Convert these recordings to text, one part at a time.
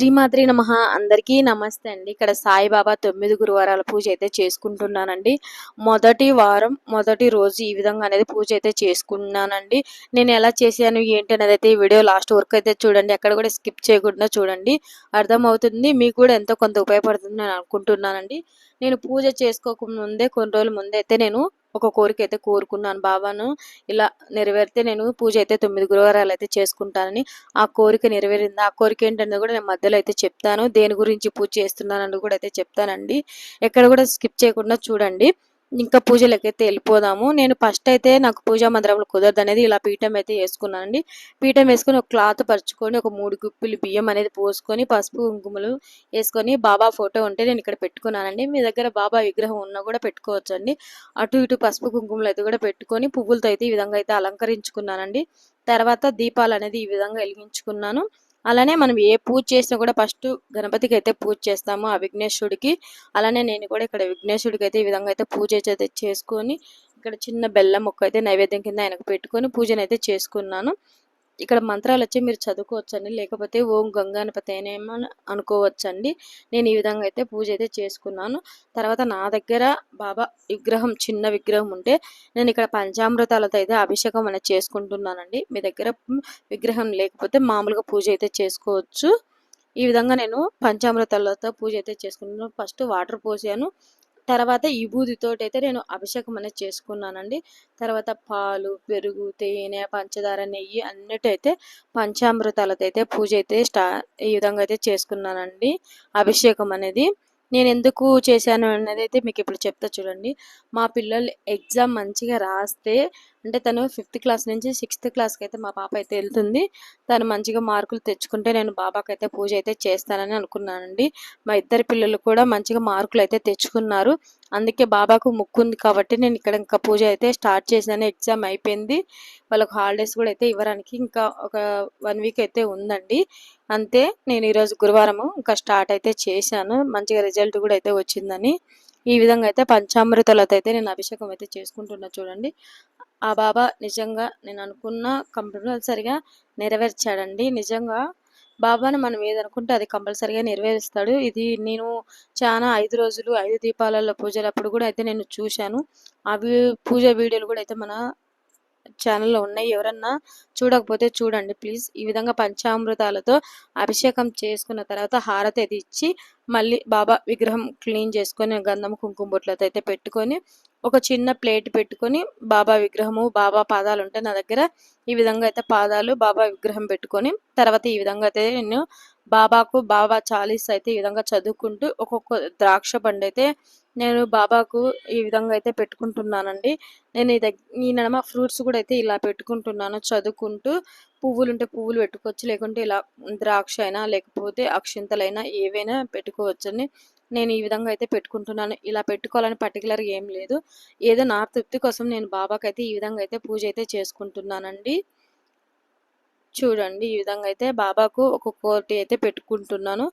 శ్రీమాత్రి నమ. అందరికీ నమస్తే అండి. ఇక్కడ సాయిబాబా తొమ్మిది గురువారాల పూజ అయితే చేసుకుంటున్నానండి. మొదటి వారం మొదటి రోజు ఈ విధంగా అనేది పూజ అయితే చేసుకున్నానండి. నేను ఎలా చేశాను ఏంటి అనేది అయితే ఈ వీడియో లాస్ట్ వరకు అయితే చూడండి. ఎక్కడ కూడా స్కిప్ చేయకుండా చూడండి. అర్థమవుతుంది. మీకు కూడా ఎంతో కొంత ఉపయోగపడుతుంది నేను అనుకుంటున్నానండి. నేను పూజ చేసుకోకముందే కొన్ని రోజుల ముందే అయితే నేను ఒక కోరిక అయితే కోరుకున్నాను బాబాను. ఇలా నెరవేరితే నేను పూజ అయితే తొమ్మిది గురువారాలు అయితే చేసుకుంటానని ఆ కోరిక నెరవేరింది. ఆ కోరిక ఏంటనేది కూడా నేను మధ్యలో అయితే చెప్తాను. దేని గురించి పూజ చేస్తున్నానని కూడా అయితే చెప్తానండి. ఎక్కడ కూడా స్కిప్ చేయకుండా చూడండి. ఇంకా పూజలకైతే వెళ్ళిపోదాము. నేను ఫస్ట్ అయితే నాకు పూజా మందిరంలో కుదరదు అనేది ఇలా పీఠం అయితే వేసుకున్నాను అండి పీఠం వేసుకొని ఒక క్లాత్ పరుచుకొని ఒక మూడు గుప్పిలు బియ్యం అనేది పోసుకొని పసుపు కుంకుమలు వేసుకొని బాబా ఫోటో ఉంటే నేను ఇక్కడ పెట్టుకున్నానండి. మీ దగ్గర బాబా విగ్రహం ఉన్నా కూడా పెట్టుకోవచ్చు అండి అటు ఇటు పసుపు కుంకుమలు అయితే కూడా పెట్టుకొని పువ్వులతో అయితే ఈ విధంగా అయితే అలంకరించుకున్నానండి. తర్వాత దీపాలు అనేది ఈ విధంగా వెలిగించుకున్నాను. అలానే మనం ఏ పూజ చేసినా కూడా ఫస్ట్ గణపతికి అయితే పూజ చేస్తాము ఆ విఘ్నేశ్వరుడికి. అలానే నేను కూడా ఇక్కడ విఘ్నేశ్వరుడికి అయితే ఈ విధంగా అయితే పూజ అయితే చేసుకొని ఇక్కడ చిన్న బెల్లం మొక్క అయితే నైవేద్యం కింద ఆయనకు పెట్టుకొని పూజను అయితే చేసుకున్నాను. ఇక్కడ మంత్రాలు వచ్చి మీరు చదువుకోవచ్చండి. లేకపోతే ఓం గంగానపతి అనేమో అనుకోవచ్చండి. నేను ఈ విధంగా అయితే పూజ అయితే చేసుకున్నాను. తర్వాత నా దగ్గర బాబా విగ్రహం చిన్న విగ్రహం ఉంటే నేను ఇక్కడ పంచామృతాలతో అయితే అభిషేకం అనేది చేసుకుంటున్నానండి. మీ దగ్గర విగ్రహం లేకపోతే మామూలుగా పూజ అయితే చేసుకోవచ్చు. ఈ విధంగా నేను పంచామృతాలతో పూజ అయితే చేసుకుంటున్నాను ఫస్ట్ వాటర్ పోసాను. తర్వాత ఈ బూదితోటి అయితే నేను అభిషేకం అనేది చేసుకున్నానండి. తర్వాత పాలు పెరుగు తేనె పంచదార నెయ్యి అన్నిటైతే పంచామృతాలతో అయితే పూజ అయితే స్టా ఈ విధంగా అయితే చేసుకున్నానండి. అభిషేకం అనేది. నేను ఎందుకు చేశాను అనేది అయితే మీకు ఇప్పుడు చెప్తా చూడండి. మా పిల్లలు ఎగ్జామ్ మంచిగా రాస్తే అంటే తను ఫిఫ్త్ క్లాస్ నుంచి సిక్స్త్ క్లాస్కి అయితే మా పాప అయితే వెళ్తుంది. తను మంచిగా మార్కులు తెచ్చుకుంటే నేను బాబాకి అయితే పూజ అయితే చేస్తానని అనుకున్నానండి. మా ఇద్దరు పిల్లలు కూడా మంచిగా మార్కులు అయితే తెచ్చుకున్నారు. అందుకే బాబాకు ముక్కు ఉంది కాబట్టి నేను ఇక్కడ ఇంకా పూజ అయితే స్టార్ట్ చేశాను ఎగ్జామ్ అయిపోయింది. వాళ్ళకు హాలిడేస్ కూడా అయితే ఇవ్వడానికి ఇంకా ఒక వన్ వీక్ అయితే ఉందండి. అంతే నేను ఈరోజు గురువారం ఇంకా స్టార్ట్ అయితే చేశాను. మంచిగా రిజల్ట్ కూడా అయితే వచ్చిందని. ఈ విధంగా అయితే పంచామృతాలతో అయితే నేను అభిషేకం అయితే చేసుకుంటున్నా చూడండి. ఆ బాబా నిజంగా నేను అనుకున్న కంపల్సరిగా నెరవేర్చాడండి. నిజంగా బాబాను మనం ఏదనుకుంటే అది కంపల్సరిగా నెరవేరుస్తాడు. ఇది నేను చాలా ఐదు రోజులు ఐదు దీపాలలో పూజలప్పుడు కూడా అయితే నేను చూశాను. అవి పూజ వీడియోలు కూడా అయితే మన ఛానల్లో ఉన్నాయి. ఎవరన్నా చూడకపోతే చూడండి. ప్లీజ్ ఈ విధంగా పంచామృతాలతో అభిషేకం చేసుకున్న తర్వాత హారతి అది ఇచ్చి మళ్ళీ బాబా విగ్రహం క్లీన్ చేసుకొని గంధం కుంకుమ బొట్లతో అయితే పెట్టుకొని ఒక చిన్న ప్లేట్ పెట్టుకొని బాబా విగ్రహము బాబా పాదాలు ఉంటాయి నా దగ్గర ఈ విధంగా అయితే పాదాలు బాబా విగ్రహం పెట్టుకొని తర్వాత ఈ విధంగా అయితే నేను బాబాకు బాబా చాలీస్ అయితే ఈ విధంగా చదువుకుంటూ ఒక్కొక్క ద్రాక్ష పండు అయితే నేను బాబాకు ఈ విధంగా అయితే పెట్టుకుంటున్నానండి. నేను ఈ ఈ నడమ ఫ్రూట్స్ కూడా అయితే ఇలా పెట్టుకుంటున్నాను చదువుకుంటూ. పువ్వులు ఉంటే పువ్వులు పెట్టుకోవచ్చు లేకుంటే ఇలా ద్రాక్ష అయినా లేకపోతే అక్షింతలైనా ఏవైనా పెట్టుకోవచ్చని నేను ఈ విధంగా అయితే పెట్టుకుంటున్నాను. ఇలా పెట్టుకోవాలని పర్టికులర్ ఏం లేదు. ఏదో నా తృప్తి కోసం నేను బాబాకైతే ఈ విధంగా అయితే పూజ అయితే చేసుకుంటున్నానండి. చూడండి ఈ విధంగా అయితే బాబాకు ఒక్కొక్కటి అయితే పెట్టుకుంటున్నాను.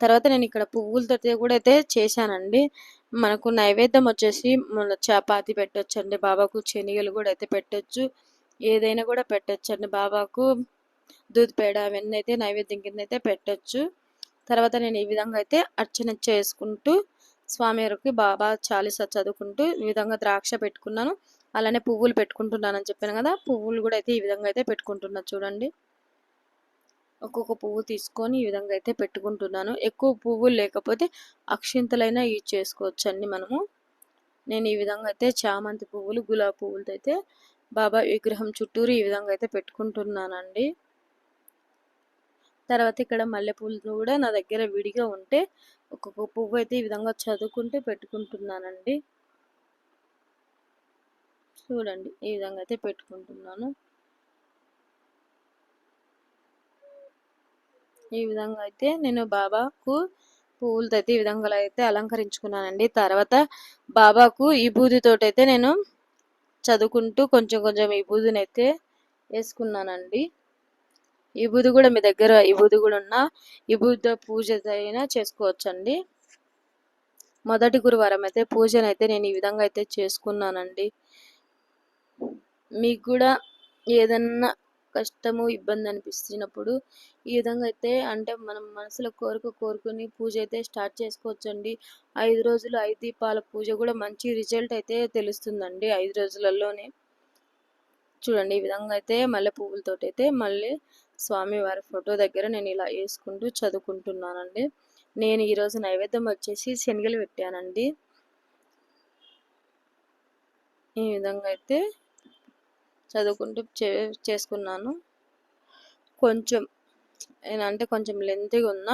తర్వాత నేను ఇక్కడ పువ్వులతో కూడా అయితే చేశానండి. మనకు నైవేద్యం వచ్చేసి మన చపాతి పెట్టొచ్చు అండి బాబాకు శనగలు కూడా అయితే పెట్టొచ్చు. ఏదైనా కూడా పెట్టచ్చు అండి బాబాకు దూద్ పేడ అవన్నీ అయితే నైవేద్యం కింద అయితే పెట్టొచ్చు. తర్వాత నేను ఈ విధంగా అయితే అర్చన చేసుకుంటూ స్వామివారికి బాబా చాలీస చదువుకుంటూ ఈ విధంగా ద్రాక్ష పెట్టుకున్నాను. అలానే పువ్వులు పెట్టుకుంటున్నానని చెప్పాను కదా పువ్వులు కూడా అయితే ఈ విధంగా అయితే పెట్టుకుంటున్నా చూడండి. ఒక్కొక్క పువ్వు తీసుకొని ఈ విధంగా అయితే పెట్టుకుంటున్నాను. ఎక్కువ పువ్వులు లేకపోతే అక్షింతలైనా యూజ్ చేసుకోవచ్చు అండి మనము. నేను ఈ విధంగా అయితే చామంతి పువ్వులు గులాబీ పువ్వులతో అయితే బాబా విగ్రహం చుట్టూరు ఈ విధంగా అయితే పెట్టుకుంటున్నానండి. తర్వాత ఇక్కడ మల్లెపూలు కూడా నా దగ్గర విడిగా ఉంటే ఒక్కొక్క పువ్వు అయితే ఈ విధంగా చదువుకుంటే పెట్టుకుంటున్నానండి. చూడండి ఈ విధంగా అయితే పెట్టుకుంటున్నాను. ఈ విధంగా అయితే నేను బాబాకు పువ్వులతో అయితే ఈ విధంగా అయితే అలంకరించుకున్నానండి. తర్వాత బాబాకు ఈ బూదితోటి అయితే నేను చదువుకుంటూ కొంచెం కొంచెం ఈ బూదిని అయితే వేసుకున్నానండి. ఈ బూది కూడా మీ దగ్గర ఈ బూది కూడా ఉన్న ఈ బూదితో పూజ అయినా చేసుకోవచ్చండి. మొదటి గురువారం అయితే పూజను అయితే నేను ఈ విధంగా అయితే చేసుకున్నానండి. మీకు కూడా ఏదన్నా కష్టము ఇబ్బంది అనిపిస్తున్నప్పుడు ఈ విధంగా అయితే అంటే మనం మనసులో కోరిక కోరుకుని పూజ అయితే స్టార్ట్ చేసుకోవచ్చండి. ఐదు రోజులు ఐదు దీపాల పూజ కూడా మంచి రిజల్ట్ అయితే తెలుస్తుందండి ఐదు రోజులలోనే. చూడండి ఈ విధంగా అయితే మల్లె పువ్వులతో అయితే మళ్ళీ స్వామివారి ఫోటో దగ్గర నేను ఇలా వేసుకుంటూ చదువుకుంటున్నానండి. నేను ఈరోజు నైవేద్యం వచ్చేసి శనగలు పెట్టానండి. ఈ విధంగా అయితే చదువుకుంటూ చే చేసుకున్నాను. కొంచెం అంటే కొంచెం లెంతీగా ఉన్న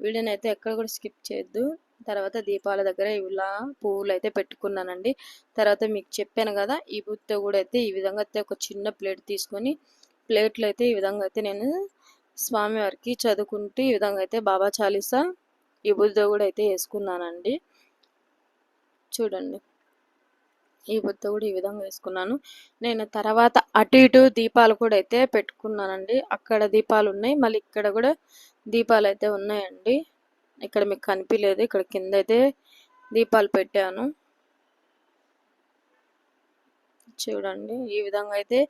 వీడియోని అయితే ఎక్కడ కూడా స్కిప్ చేయొద్దు. తర్వాత దీపాల దగ్గర ఇలా పువ్వులు అయితే పెట్టుకున్నానండి. తర్వాత మీకు చెప్పాను కదా ఈ బుత్తో కూడా అయితే ఈ విధంగా అయితే ఒక చిన్న ప్లేట్ తీసుకొని ప్లేట్లు అయితే ఈ విధంగా అయితే నేను స్వామివారికి చదువుకుంటూ ఈ విధంగా అయితే బాబా చాలీసా ఈ బుద్ధ కూడా అయితే వేసుకున్నానండి. చూడండి. ఈ బుద్ధ కూడా ఈ విధంగా వేసుకున్నాను. నేను తర్వాత అటు ఇటు దీపాలు కూడా అయితే పెట్టుకున్నానండి. అక్కడ దీపాలు ఉన్నాయి. మళ్ళీ ఇక్కడ కూడా దీపాలు అయితే ఉన్నాయండి. ఇక్కడ మీకు కనిపించలేదు ఇక్కడ కింద అయితే దీపాలు పెట్టాను. చూడండి. ఈ విధంగా అయితే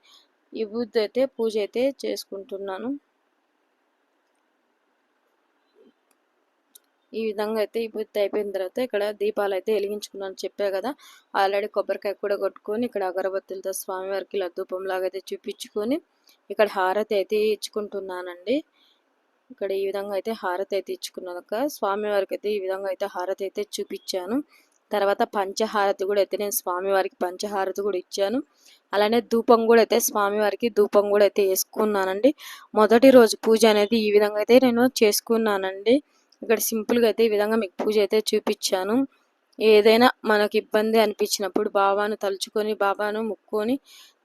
ఈ బుద్ధి అయితే పూజ అయితే చేసుకుంటున్నాను. ఈ విధంగా అయితే ఈ పూర్తి అయిపోయిన తర్వాత ఇక్కడ దీపాలు అయితే వెలిగించుకున్నాను చెప్పా కదా. ఆల్రెడీ కొబ్బరికాయ కూడా కొట్టుకొని ఇక్కడ అగరబత్తులతో స్వామివారికి ఇలా ధూపంలాగా అయితే చూపించుకొని ఇక్కడ హారతి అయితే ఇచ్చుకుంటున్నానండి. ఇక్కడ ఈ విధంగా అయితే హారతి అయితే ఇచ్చుకున్నాక స్వామివారికి అయితే ఈ విధంగా అయితే హారతి అయితే చూపించాను. తర్వాత పంచహారతి కూడా అయితే నేను స్వామివారికి పంచహారతి కూడా ఇచ్చాను. అలానే ధూపం కూడా అయితే స్వామివారికి ధూపం కూడా అయితే వేసుకున్నానండి. మొదటి రోజు పూజ అనేది ఈ విధంగా అయితే నేను చేసుకున్నానండి. ఇక్కడ సింపుల్గా అయితే ఈ విధంగా మీకు పూజ అయితే చూపించాను. ఏదైనా మనకు ఇబ్బంది అనిపించినప్పుడు బాబాను తలుచుకొని బాబాను ముక్కొని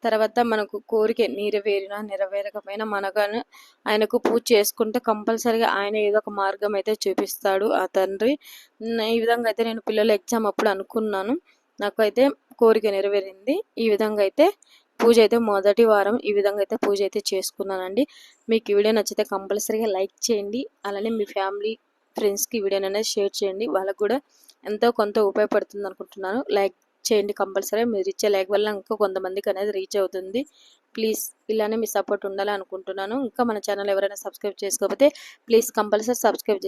తర్వాత మనకు కోరిక నెరవేరినా నెరవేరకపోయినా మనగానే ఆయనకు పూజ చేసుకుంటే కంపల్సరీగా ఆయన ఏదో ఒక మార్గం అయితే చూపిస్తాడు ఆ తండ్రి. ఈ విధంగా అయితే నేను పిల్లల ఎగ్జామ్ అప్పుడు అనుకున్నాను. నాకు అయితే కోరిక నెరవేరింది. ఈ విధంగా అయితే పూజ అయితే మొదటి వారం ఈ విధంగా అయితే పూజ అయితే చేసుకున్నానండి. మీకు ఈ వీడియో నచ్చితే కంపల్సరీగా లైక్ చేయండి. అలానే మీ ఫ్యామిలీ ఫ్రెండ్స్కి వీడియోని అనేది షేర్ చేయండి. వాళ్ళకు కూడా ఎంతో కొంత ఉపయోగపడుతుంది అనుకుంటున్నాను. లైక్ చేయండి కంపల్సరీ మీరు ఇచ్చే లైక్ వల్ల ఇంకా కొంతమందికి అనేది రీచ్ అవుతుంది. ప్లీజ్ ఇలానే మీ సపోర్ట్ ఉండాలి అనుకుంటున్నాను. ఇంకా మన ఛానల్ ఎవరైనా సబ్స్క్రైబ్ చేసుకోకపోతే ప్లీజ్ కంపల్సరీ సబ్స్క్రైబ్